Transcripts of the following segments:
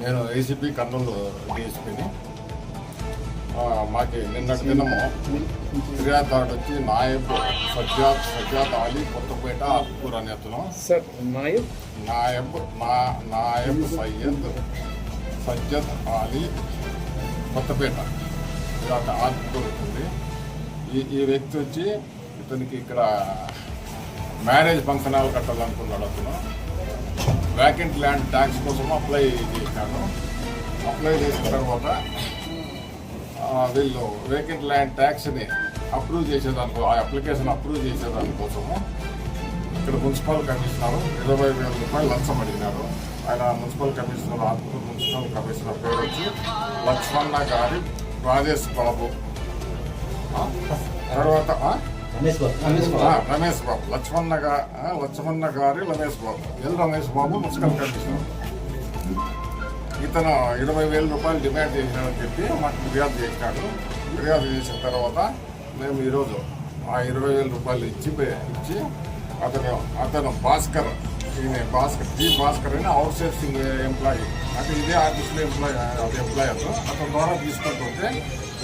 నేను ఏసీపీ కర్నూలు డిఎస్పీని మాకి నిన్నటి దినము ఫిర్యాదుదారుడు వచ్చి నాయబ్ సజ్జాద్ సజ్జాద్ అలీ కొత్తపేట ఆత్కూర్ అనే అతను. సార్ నాయబ్? నాయబ్ నా నాయబ్ సయ్యద్ సజ్జద్ అలీ కొత్తపేట. ఇలాంటి ఆత్కూర్ ఉంటుంది. ఈ ఈ వ్యక్తి వచ్చి ఇతనికి ఇక్కడ మ్యారేజ్ ఫంక్షన్ హాల్ కట్టాలనుకున్నాడు అతను. వ్యాకెంట్ ల్యాండ్ ట్యాక్స్ కోసం అప్లై చేశాను. అప్లై చేసిన తర్వాత వీళ్ళు వేకెంట్ ల్యాండ్ ట్యాక్స్ని అప్రూవ్ చేసేదానికో ఆ అప్లికేషన్ అప్రూవ్ చేసేదానికోసము ఇక్కడ మున్సిపల్ కమిషనర్ ఇరవై వేల రూపాయలు లంచం అడిగినారు. ఆయన municipal commissioner Atmur municipal commissioner పేరు వచ్చి లక్ష్మణ గారి రాజేష్ బాబు. తర్వాత రమేష్ బాబు. లక్ష్మణ లక్ష్మణ గారి Ramesh Babu. L Ramesh Babu municipal commissioner ఇతను ఇరవై వేల రూపాయలు డిమాండ్ చేసినాడని చెప్పి మాకు ఫిర్యాదు చేసినాడు ఫిర్యాదు చేసిన తర్వాత మేము ఈరోజు ఆ ఇరవై వేల రూపాయలు ఇచ్చి ఇచ్చి అతను అతను భాస్కర్ ఈయన భాస్కర్ జీ భాస్కర్ అని అవుట్ సోర్సింగ్ ఎంప్లాయీ అంటే ఇదే ఆఫీస్లో ఎంప్లాయీ అది ఎంప్లాయీ అతను. అతని ద్వారా తీసుకుంటుంటే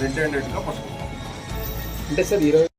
రెడ్ హ్యాండెడ్గా పట్టుకుంటాం. అంటే సార్ ఇరవై